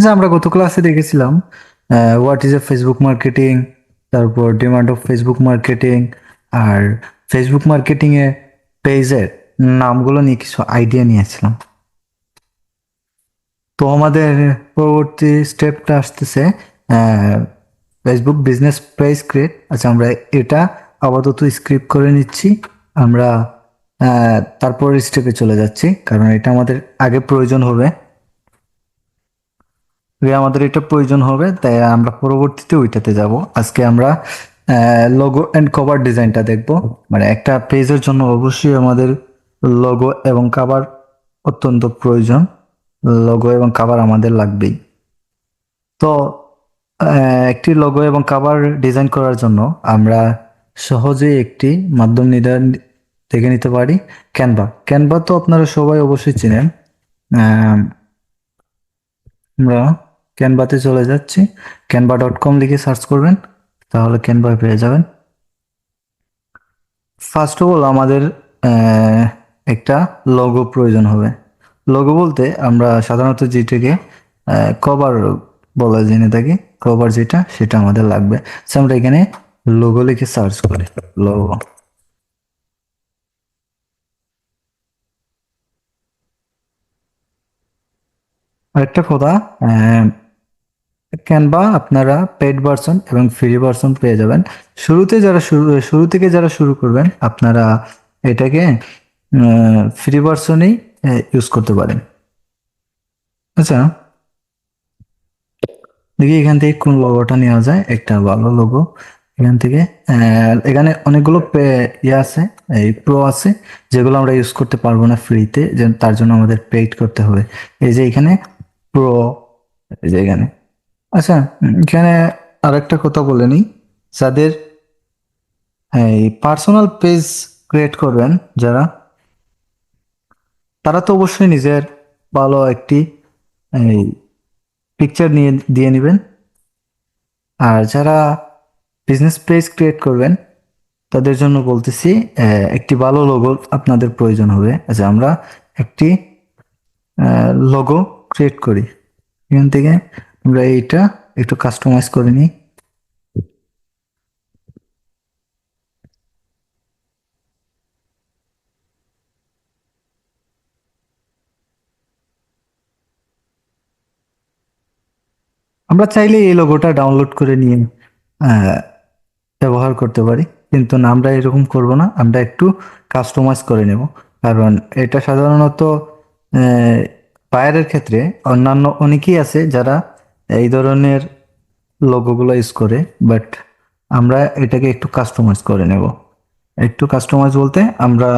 যে আমরা গত ক্লাসে দেখেছিলাম what is a Facebook marketing তারপর ডিমান্ড অফ ফেসবুক মার্কেটিং আর ফেসবুক মার্কেটিং এ পেজের নামগুলো নিয়ে কিছু আইডিয়া নিয়েছিলাম। তো আমাদের পরবর্তী স্টেপটা আসতেছে ফেসবুক বিজনেস পেজ ক্রিয়েট আচ্ছা আমরা এটা আপাতত স্ক্রিপ্ট করে নিচ্ছি। আমরা তারপরের স্টেপে চলে যাচ্ছি, কারণ এটা আমাদের আগে প্রয়োজন হবে। আমাদের এটা প্রয়োজন হবে, তাই আমরা পরবর্তীতে ওইটাতে যাব। আজকে আমরা লোগো অ্যান্ড কভার ডিজাইনটা দেখব। মানে একটা পেজের জন্য অবশ্যই আমাদের লোগো এবং কভার অত্যন্ত প্রয়োজন। লোগো এবং কভার আমাদের লাগবেই। তো একটি লোগো এবং কভার ডিজাইন করার জন্য আমরা সহজেই একটি মাধ্যম নির্ধারণ দেখে নিতে পারি। ক্যানভা ক্যানভা তো আপনারা সবাই অবশ্যই চেনেন। আমরা ক্যানভাতে চলে যাচ্ছি। ক্যানভা ডট কম লিখে সার্চ করবেন, তাহলে ক্যানভা পেয়ে যাবেন। ফার্স্ট অফ অল আমাদের একটা লোগো প্রয়োজন হবে। লোগো বলতে আমরা সাধারণত যেটাকে কভার বলা জেনে থাকি কভার যেটা, সেটা আমাদের লাগবে। আমরা এখানে লোগো লিখে সার্চ করি লোগো আরেকটা কথা ক্যানভা আপনারা পেড ভার্সন এবং ফ্রি ভার্সন পেয়ে যাবেন। শুরুতে যারা শুরু শুরু থেকে যারা শুরু করবেন, আপনারা এটাকে ফ্রি ভার্সনেই ইউজ করতে পারেন। আচ্ছা। দেখি এখান থেকে কোন লোগোটা নেওয়া যায়। একটা ভালো লোগো এখান থেকে এখানে অনেকগুলো পে- ইয়ে আছে, এই প্রো আছে, যেগুলো আমরা ইউজ করতে পারব না ফ্রিতে তার জন্য আমাদের পেইড করতে হবে। এই যে এখানে প্রো এই যে এখানে। আচ্ছা এখানে আরেকটা কথা বলে নিই। যাদের এই পার্সোনাল পেজ ক্রিয়েট করবেন যারা তারা তো অবশ্যই নিজের ভালো একটি এই পিকচার নিয়ে দিয়ে নেবেন। আর যারা বিজনেস পেজ ক্রিয়েট করবেন তাদের জন্য বলতেছি একটি ভালো লোগো আপনাদের প্রয়োজন হবে। আচ্ছা আমরা একটি লোগো ক্রিয়েট করি। এখান থেকে আমরা এইটা একটু কাস্টমাইজ করে নিই। আমরা চাইলে এই লোগোটা ডাউনলোড করে নিয়ে ব্যবহার করতে পারি। কিন্তু না, আমরা এরকম করব না। আমরা একটু কাস্টমাইজ করে নেব। কারণ এটা সাধারণত বাইরের ক্ষেত্রে অন্যান্য অনেকেই আছে যারা এই ধরনের লোগোগুলো ইউজ করে বাট আমরা এটাকে একটু কাস্টমাইজ করে নেব। একটু কাস্টমাইজ বলতে আমরা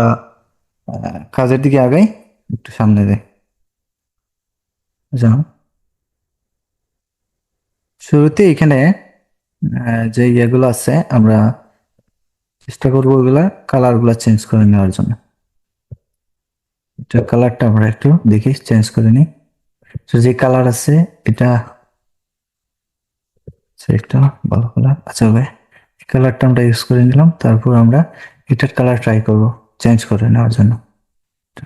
কাজের দিকে আগাই, একটু সামনে যাই যাও। শুরুতে এখানে যে ইয়েগুলো আছে, আমরা চেষ্টা করব ওগুলা কালারগুলো চেঞ্জ করে নেওয়ার জন্য। এটা কালারটা আমরা একটু দেখি চেঞ্জ করে নিই। তো যে কালার আছে, এটা একটা, ভালো কালার আচ্ছা ওকে এই কালারটা আমরা ইউজ করে নিলাম, তারপর আমরা এটার কালার ট্রাই করব চেঞ্জ করে নেওয়ার জন্য।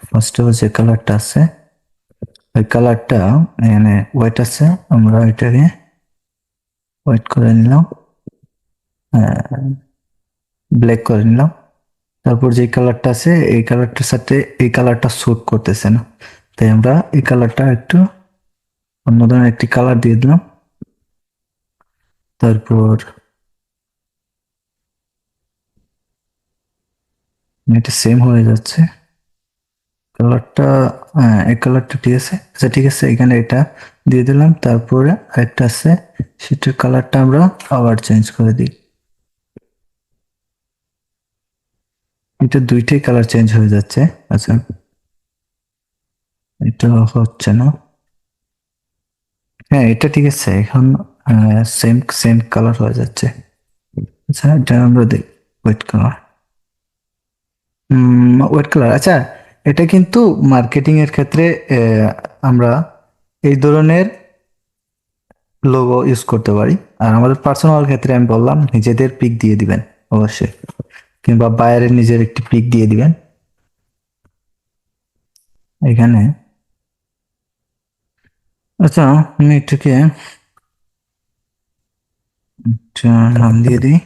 ফার্স্ট যে কালারটা আছে, ওই কালারটা এখানে হোয়াইট আছে, আমরা এটাকে হোয়াইট করে নিলাম ব্ল্যাক করে নিলাম। তারপর যে কালারটা আছে, এই কালারটার সাথে এই কালারটা স্যুট করতেছে না। তাই আমরা এই কালারটা একটু অন্য ধরনের একটি কালার দিয়ে দিলাম। তারপর এটা সেম হয়ে যাচ্ছে। কালারটা হ্যাঁ এই কালারটা ঠিক আছে? আচ্ছা ঠিক আছে, এখানে এটা দিয়ে দিলাম। তারপরে আরেকটা আছে, সেটার কালারটা আমরা আবার চেঞ্জ করে দিই। এটা দুইটাই কালার চেঞ্জ হয়ে যাচ্ছে। আচ্ছা এটা হচ্ছে না। হ্যাঁ এটা ঠিক আছে, এখন সেম সেম কালার হয়ে যাচ্ছে। আচ্ছা এটা আমরা দেখি হোয়াইট কালার হোয়াইট কালার আচ্ছা এটা কিন্তু মার্কেটিং এর ক্ষেত্রে আমরা এই ধরনের লোগো ইউজ করতে পারি। আর আমাদের পার্সোনাল ক্ষেত্রে আমি বললাম, নিজেদের পিক দিয়ে দিবেন, অবশ্যই। কিংবা বাইরের নিজের একটি পিক দিয়ে দিবেন। এখানে। আচ্ছা আমি এটাকে নাম দিয়ে দিই।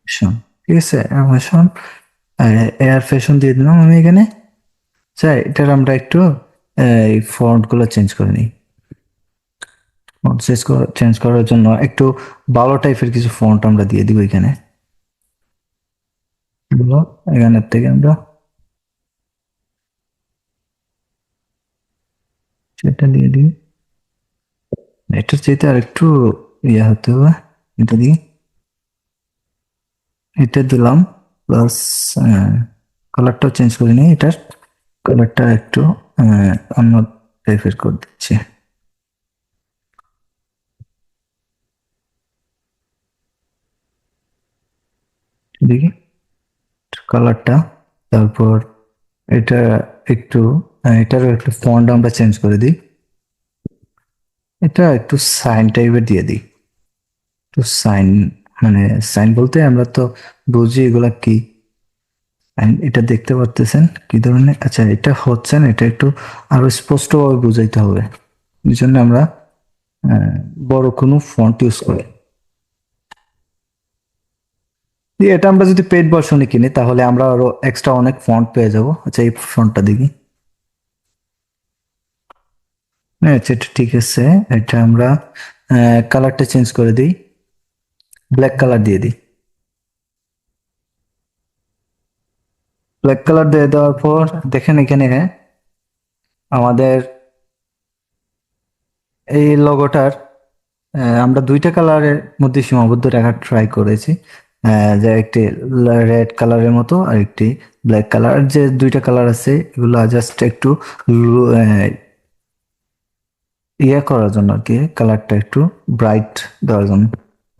ফ্যাশন ঠিক আছে অ্যামাজন এয়ার ফ্যাশন দিয়ে দিলাম আমি এখানে। স্যার এটার আমরা একটু, এই ফন্টগুলো চেঞ্জ করে নিই। ফন্ট চেঞ্জ করার জন্য একটু ভালো টাইপের কিছু ফন্ট আমরা দিয়ে দিব এখানে। এখানের থেকে আমরা সেটা দিয়ে দিই। এটার চাইতে আর একটু ইয়ে হতে হবে, এটা দিই। এটা দিলাম প্লাস কালারটাও চেঞ্জ করে নিই। এটার কালারটা একটু অন্য টাইপের করে দিচ্ছি। দেখি। কালারটা তারপর এটা একটু আহ, এটারও একটু ফন্ট আমরা চেঞ্জ করে দিই। এটা একটু সাইন টাইপের দিয়ে দিই। একটু সাইন মানে সাইন বলতে আমরা তো বুঝি এগুলা কি। এটা দেখতে পারতেছেন? কি ধরনের? আচ্ছা এটা হচ্ছে না এটা একটু আরও স্পষ্টভাবে বুঝাইতে হবে। এই জন্য আমরা আহ, বড় কোনো ফন্ট ইউজ করি দিয়ে এটা আমরা যদি পেড ভার্সনে কিনি, তাহলে আমরা আরও এক্সট্রা অনেক ফন্ট পেয়ে যাব। আচ্ছা এই ফন্টটা দেখি। হ্যাঁ আচ্ছা ঠিক আছে, এটা আমরা কালারটা চেঞ্জ করে দিই। ব্ল্যাক কালার দিয়ে দিই। ব্ল্যাক কালার দিয়ে দেওয়ার পর, দেখেন এখানে আমাদের এই লোগোটার আমরা দুইটা কালারের মধ্যে সীমাবদ্ধ রাখার ট্রাই করেছি। যে একটি রেড কালারের মতো আর একটি ব্ল্যাক কালার যে দুইটা কালার আছে, এগুলো জাস্ট একটু ইয়ে করার জন্য আর কি কালারটা একটু ব্রাইট দেওয়ার জন্য।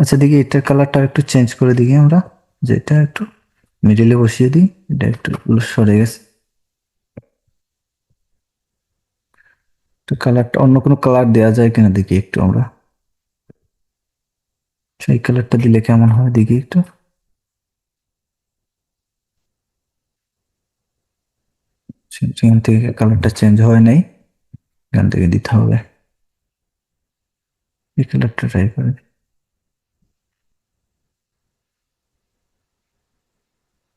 আচ্ছা দেখি এটার কালারটা একটু চেঞ্জ করে দিই আমরা। যেটা একটু মিডিলে বসিয়ে দিই, এটা একটু সরে গেছে। কালারটা অন্য কোনো কালার দেওয়া যায় কিনা দেখি একটু আমরা। সেই কালারটা দিলে কেমন হয় দেখি একটু। সেখান থেকে কালারটা চেঞ্জ হয় নাই। এখান থেকে দিতে হবে। এই কালারটা ট্রাই করে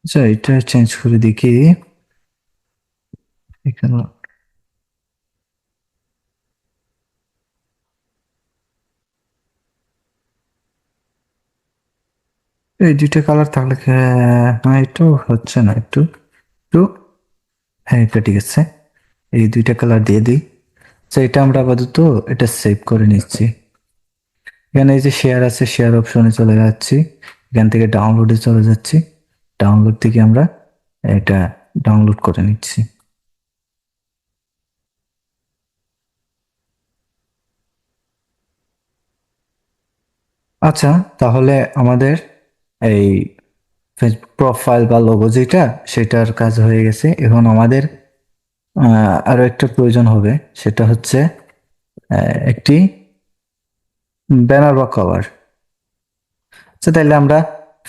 আচ্ছা এটা চেঞ্জ করে দেখি। এখানে এই দুইটা কালার থাকলে হ্যাঁ একটু হচ্ছে না, একটু একটু হ্যাঁ এটা ঠিক আছে। এই দুইটা কালার দিয়ে দিই। তো এটা আমরা আপাতত এটা সেভ করে নিচ্ছি। এখানে এই যে শেয়ার আছে শেয়ার অপশনে চলে যাচ্ছি। এখান থেকে ডাউনলোডে চলে যাচ্ছি। ডাউনলোড থেকে আমরা এটা ডাউনলোড করে নিচ্ছি। আচ্ছা তাহলে আমাদের এই ফেসবুক প্রোফাইল বা লোগো যেটা, সেটার কাজ হয়ে গেছে। এখন আমাদের আরও আরও একটা প্রয়োজন হবে। সেটা হচ্ছে একটি ব্যানার বা কভার আচ্ছা তাহলে আমরা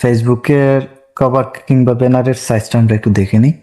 ফেসবুকের কভার কিংবা ব্যানারের সাইজটা আমরা একটু দেখে নিই।